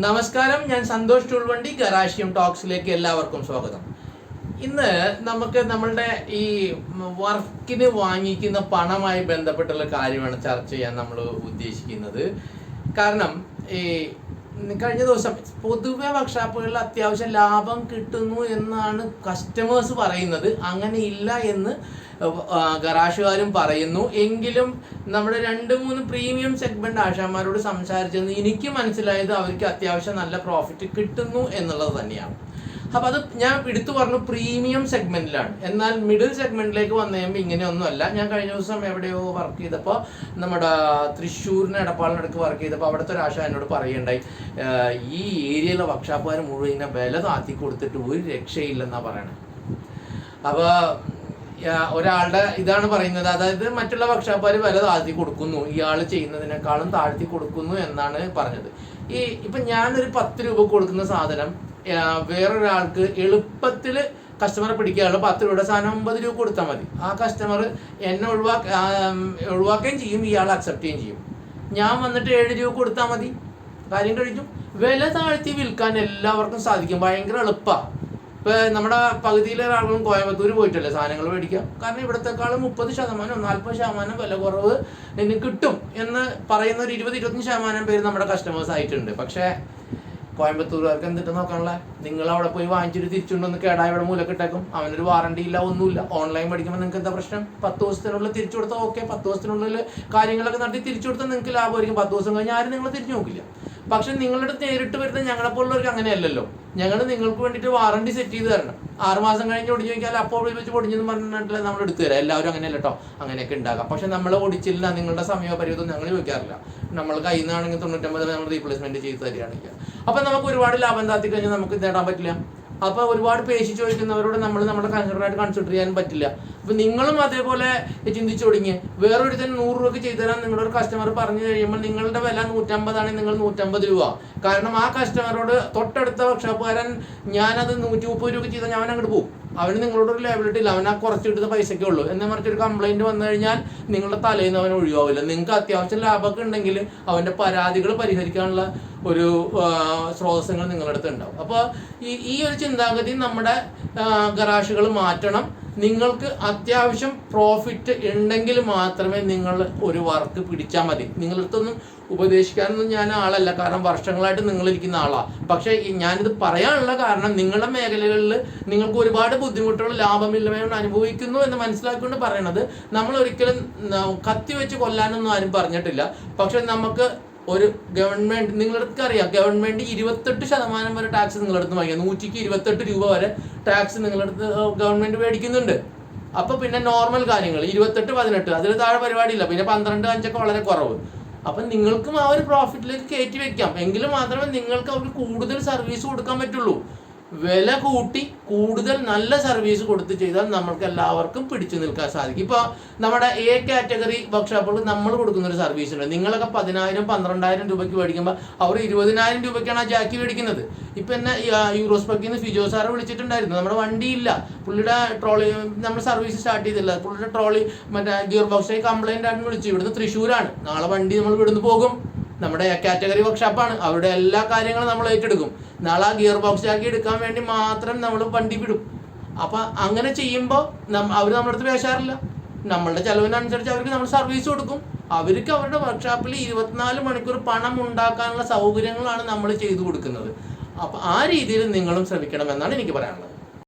നമസ്കാരം ഞാൻ സന്തോഷ് ചുൾവണ്ടി ഗറാഷ്യം ടോക്സിലേക്ക് എല്ലാവർക്കും സ്വാഗതം. ഇന്ന് നമുക്ക് നമ്മളുടെ ഈ വർക്കിന് വാങ്ങിക്കുന്ന പണമായി ബന്ധപ്പെട്ടുള്ള കാര്യമാണ് ചർച്ച ചെയ്യാൻ നമ്മൾ ഉദ്ദേശിക്കുന്നത്. കാരണം ഈ കഴിഞ്ഞ ദിവസം പൊതുവെ വർക്ക്ഷോപ്പുകളിൽ അത്യാവശ്യം ലാഭം കിട്ടുന്നു എന്നാണ് കസ്റ്റമേഴ്സ് പറയുന്നത്. അങ്ങനെ ഇല്ല എന്ന് ഗറാഷുകാരും പറയുന്നു. എങ്കിലും നമ്മുടെ രണ്ട് മൂന്ന് പ്രീമിയം സെഗ്മെന്റ് ആശാന്മാരോട് സംസാരിച്ചെന്ന് എനിക്ക് മനസ്സിലായത് അവർക്ക് അത്യാവശ്യം നല്ല പ്രോഫിറ്റ് കിട്ടുന്നു എന്നുള്ളത് തന്നെയാണ്. അപ്പൊ അത് ഞാൻ എടുത്തു പറഞ്ഞു പ്രീമിയം സെഗ്മെന്റിലാണ് എന്നാൽ മിഡിൽ സെഗ്മെന്റിലേക്ക് വന്നു കഴിയുമ്പോൾ ഇങ്ങനെയൊന്നുമല്ല. ഞാൻ കഴിഞ്ഞ ദിവസം എവിടെയോ വർക്ക് ചെയ്തപ്പോൾ നമ്മുടെ തൃശ്ശൂരിന് എടപ്പാളിനടുക്ക് വർക്ക് ചെയ്തപ്പോൾ അവിടുത്തെ ഒരു എന്നോട് പറയണ്ടായി ഈ ഏരിയയിലെ വർക്ക്ഷോപ്പുകാർ മുഴുവൻ ഇങ്ങനെ വില താത്തി കൊടുത്തിട്ട് ഒരു രക്ഷയില്ലെന്നാ പറയണേ. അപ്പോൾ ഒരാളുടെ ഇതാണ് പറയുന്നത്. അതായത് മറ്റുള്ള വർക്ക്ഷോപ്പുകാർ വില താഴ്ത്തി കൊടുക്കുന്നു. ഇയാൾ ചെയ്യുന്നതിനേക്കാളും താഴ്ത്തി കൊടുക്കുന്നു എന്നാണ് പറഞ്ഞത്. ഈ ഇപ്പൊ ഞാനൊരു പത്ത് രൂപ കൊടുക്കുന്ന സാധനം വേറൊരാൾക്ക് എളുപ്പത്തിൽ കസ്റ്റമറെ പിടിക്കാനുള്ള പത്ത് രൂപയുടെ സാധനം ഒമ്പത് രൂപ കൊടുത്താൽ മതി. ആ കസ്റ്റമർ എന്നെ ഒഴിവാക്ക ഒഴിവാക്കുകയും ചെയ്യും ഇയാൾ അക്സെപ്റ്റ് ചെയ്യുകയും ചെയ്യും. ഞാൻ വന്നിട്ട് ഏഴ് രൂപ കൊടുത്താൽ മതി. കാര്യം കഴിഞ്ഞു. വില താഴ്ത്തി വിൽക്കാൻ എല്ലാവർക്കും സാധിക്കും. ഭയങ്കര എളുപ്പമാണ് ഇപ്പൊ നമ്മുടെ പകുതിയിലെ ആളുകളും കോയമ്പത്തൂർ പോയിട്ടല്ലേ സാധനങ്ങൾ മേടിക്കാം കാരണം ഇവിടത്തെക്കാളും മുപ്പത് ശതമാനം നാൽപ്പത് ശതമാനം വില കുറവ് കിട്ടും എന്ന് പറയുന്ന ഒരു ഇരുപത് ഇരുപത്തഞ്ച് ശതമാനം പേര് നമ്മുടെ കസ്റ്റമേഴ്സ് ആയിട്ടുണ്ട്. പക്ഷേ കോയമ്പത്തൂരുകാർക്ക് എന്തിട്ട് നോക്കാനുള്ള? നിങ്ങൾ അവിടെ പോയി വാങ്ങിച്ചിട്ട് തിരിച്ചുകൊണ്ടൊന്ന് കേടാ ഇവിടെ മൂലക്കിട്ടേക്കും. അവനൊരു വാറണ്ടി ഇല്ല ഒന്നുമില്ല. ഓൺലൈൻ പഠിക്കുമ്പോൾ നിങ്ങൾക്ക് എന്താ പ്രശ്നം? പത്ത് ദിവസത്തിനുള്ളിൽ തിരിച്ചു കൊടുത്താൽ ഓക്കെ പത്ത് ദിവസത്തിനുള്ളിൽ കാര്യങ്ങളൊക്കെ നടത്തി തിരിച്ചു കൊടുത്താൽ നിങ്ങൾക്ക് ലാഭമായിരിക്കും. പത്ത് ദിവസം കഴിഞ്ഞാൽ ആരും നിങ്ങൾ തിരിച്ചു നോക്കില്ല. പക്ഷെ നിങ്ങളുടെ അടുത്ത് നേരിട്ട് വരുന്ന ഞങ്ങളെ പോലുള്ളവർക്ക് അങ്ങനെയല്ലല്ലോ. ഞങ്ങൾ നിങ്ങൾക്ക് വേണ്ടിയിട്ട് വാറണ്ടി സെറ്റ് ചെയ്ത് തരണം. ആറുമാസം കഴിഞ്ഞ് ഒടിഞ്ഞു നോക്കിയാൽ അപ്പോൾ വെച്ച് പൊടിഞ്ഞെന്ന് പറഞ്ഞിട്ട് നമ്മൾ എടുത്തു തരാം. എല്ലാവരും അങ്ങനെയല്ല കേട്ടോ അങ്ങനെയൊക്കെ ഉണ്ടാകാം പക്ഷെ നമ്മൾ ഒടിച്ചില്ല നിങ്ങളുടെ സമയമോ പരിവൃത്തം ഞങ്ങൾ ചോദിക്കാറില്ല. നമ്മൾ കയ്യിൽ നിന്നാണെങ്കിൽ തൊണ്ണൂറ്റമ്പത് നമ്മൾ റീപ്ലേസ്മെന്റ് ചെയ്ത് തരികയാണെങ്കിൽ. അപ്പം നമുക്ക് ഒരുപാട് ലാഭം താത്തി കഴിഞ്ഞാൽ നമുക്ക് നേടാൻ പറ്റില്ല. അപ്പൊ ഒരുപാട് പേശി ചോദിക്കുന്നവരോട് നമ്മൾ നമ്മുടെ കൺസിഡറായിട്ട് കൺസിഡർ ചെയ്യാൻ പറ്റില്ല. അപ്പൊ നിങ്ങളും അതേപോലെ ചിന്തിച്ചു തുടങ്ങി വേറൊരുത്തൻ നൂറ് രൂപയ്ക്ക് ചെയ്തു തരാൻ നിങ്ങളുടെ ഒരു കസ്റ്റമർ പറഞ്ഞു കഴിയുമ്പോൾ നിങ്ങളുടെ വില നൂറ്റമ്പതാണെങ്കിൽ നിങ്ങൾ നൂറ്റമ്പത് രൂപ. കാരണം ആ കസ്റ്റമറോട് തൊട്ടടുത്ത വർക്ക്ഷോപ്പുകാരൻ ഞാനത് നൂറ്റി മുപ്പത് രൂപ ചെയ്താൽ ഞാൻ അങ്ങോട്ട് പോകും അവന് നിങ്ങളോട് ഒരു ലേബിലിറ്റി ഇല്ല. അവൻ ആ കുറച്ച് കിട്ടുന്ന പൈസയ്ക്കേ ഉള്ളൂ. എന്നെ മറിച്ച് ഒരു കംപ്ലൈന്റ് വന്നു കഴിഞ്ഞാൽ നിങ്ങളുടെ തലയിൽ നിന്ന് അവൻ ഒഴിവാവില്ല. നിങ്ങൾക്ക് അത്യാവശ്യം ലാഭമൊക്കെ ഉണ്ടെങ്കിൽ അവന്റെ പരാതികൾ പരിഹരിക്കാനുള്ള ഒരു സ്രോതസ്സുകൾ നിങ്ങളുടെ അടുത്ത് ഉണ്ടാവും. അപ്പോൾ ഈ ഈ ഒരു ചിന്താഗതി നമ്മുടെ ഗറാഷുകൾ മാറ്റണം. നിങ്ങൾക്ക് അത്യാവശ്യം പ്രോഫിറ്റ് ഉണ്ടെങ്കിൽ മാത്രമേ നിങ്ങൾ ഒരു വർക്ക് പിടിച്ചാൽ മതി. നിങ്ങളടുത്തൊന്നും ഉപദേശിക്കാനൊന്നും ഞാൻ ആളല്ല. കാരണം വർഷങ്ങളായിട്ട് നിങ്ങളിരിക്കുന്ന ആളാണ് പക്ഷേ ഞാനിത് പറയാനുള്ള കാരണം നിങ്ങളുടെ മേഖലകളിൽ നിങ്ങൾക്ക് ഒരുപാട് ബുദ്ധിമുട്ടുകൾ ലാഭമില്ലായ്മ അനുഭവിക്കുന്നു എന്ന് മനസ്സിലാക്കിക്കൊണ്ട് പറയണത് നമ്മൾ ഒരിക്കലും കത്തി വെച്ച് കൊല്ലാനൊന്നും ആരും പറഞ്ഞിട്ടില്ല. പക്ഷെ നമുക്ക് ഒരു ഗവൺമെന്റ് നിങ്ങളടുത്ത് അറിയാം ഗവൺമെന്റ് ഇരുപത്തെട്ട് ശതമാനം വരെ ടാക്സ് നിങ്ങളടുത്ത് വാങ്ങിക്കുക നൂറ്റിക്ക് ഇരുപത്തെട്ട് രൂപ വരെ ടാക്സ് നിങ്ങളടുത്ത് ഗവൺമെന്റ് മേടിക്കുന്നുണ്ട്. അപ്പൊ പിന്നെ നോർമൽ കാര്യങ്ങൾ ഇരുപത്തെട്ട് പതിനെട്ട് അതിൽ താഴെ പരിപാടിയില്ല പിന്നെ പന്ത്രണ്ട് അഞ്ചൊക്കെ വളരെ കുറവ്. അപ്പൊ നിങ്ങൾക്കും ആ ഒരു പ്രോഫിറ്റിലേക്ക് കയറ്റി വെക്കാം. എങ്കിൽ മാത്രമേ നിങ്ങൾക്ക് അവർക്ക് കൂടുതൽ സർവീസ് കൊടുക്കാൻ പറ്റുള്ളൂ. വില കൂട്ടി കൂടുതൽ നല്ല സർവീസ് കൊടുത്ത് ചെയ്താൽ നമ്മൾക്ക് എല്ലാവർക്കും പിടിച്ചു നിൽക്കാൻ സാധിക്കും. ഇപ്പോൾ നമ്മുടെ എ കാറ്റഗറി വർക്ക്ഷോപ്പുകൾ നമ്മൾ കൊടുക്കുന്ന ഒരു സർവീസ് ഉണ്ട്. നിങ്ങളൊക്കെ പതിനായിരം പന്ത്രണ്ടായിരം രൂപയ്ക്ക് മേടിക്കുമ്പോൾ അവർ ഇരുപതിനായിരം രൂപയ്ക്കാണ് ആ ജാക്കി മേടിക്കുന്നത്. ഇപ്പം എന്നെ യൂറോസ്പെക്കിൽ നിന്ന് ഫിജോ സാറ് വിളിച്ചിട്ടുണ്ടായിരുന്നു. നമ്മുടെ വണ്ടിയില്ല. പുള്ളിയുടെ ട്രോളി നമ്മൾ സർവീസ് സ്റ്റാർട്ട് ചെയ്തില്ല. പുള്ളിയുടെ ട്രോളി മറ്റേ ഗിയർ ബോക്സിൽ കംപ്ലൈന്റ് ആണ് വിളിച്ചു. ഇവിടുന്ന് തൃശ്ശൂരാണ്. നാളെ വണ്ടി നമ്മൾ ഇവിടുന്ന് പോകും. നമ്മുടെ കാറ്റഗറി വർക്ക്ഷോപ്പാണ് അവരുടെ എല്ലാ കാര്യങ്ങളും നമ്മൾ ഏറ്റെടുക്കും. നാളെ ആ ഗിയർ ബോക്സ് ആക്കി എടുക്കാൻ വേണ്ടി മാത്രം നമ്മൾ വണ്ടി വിടും. അപ്പൊ അങ്ങനെ ചെയ്യുമ്പോൾ അവർ നമ്മുടെ അടുത്ത് പേശാറില്ല. നമ്മളുടെ ചെലവിനനുസരിച്ച് അവർക്ക് നമ്മൾ സർവീസ് കൊടുക്കും. അവർക്ക് അവരുടെ വർക്ക്ഷോപ്പിൽ ഇരുപത്തിനാല് മണിക്കൂർ പണം ഉണ്ടാക്കാനുള്ള സൗകര്യങ്ങളാണ് നമ്മൾ ചെയ്തു കൊടുക്കുന്നത്. അപ്പൊ ആ രീതിയിൽ നിങ്ങളും ശ്രമിക്കണം എന്നാണ് എനിക്ക് പറയാനുള്ളത്.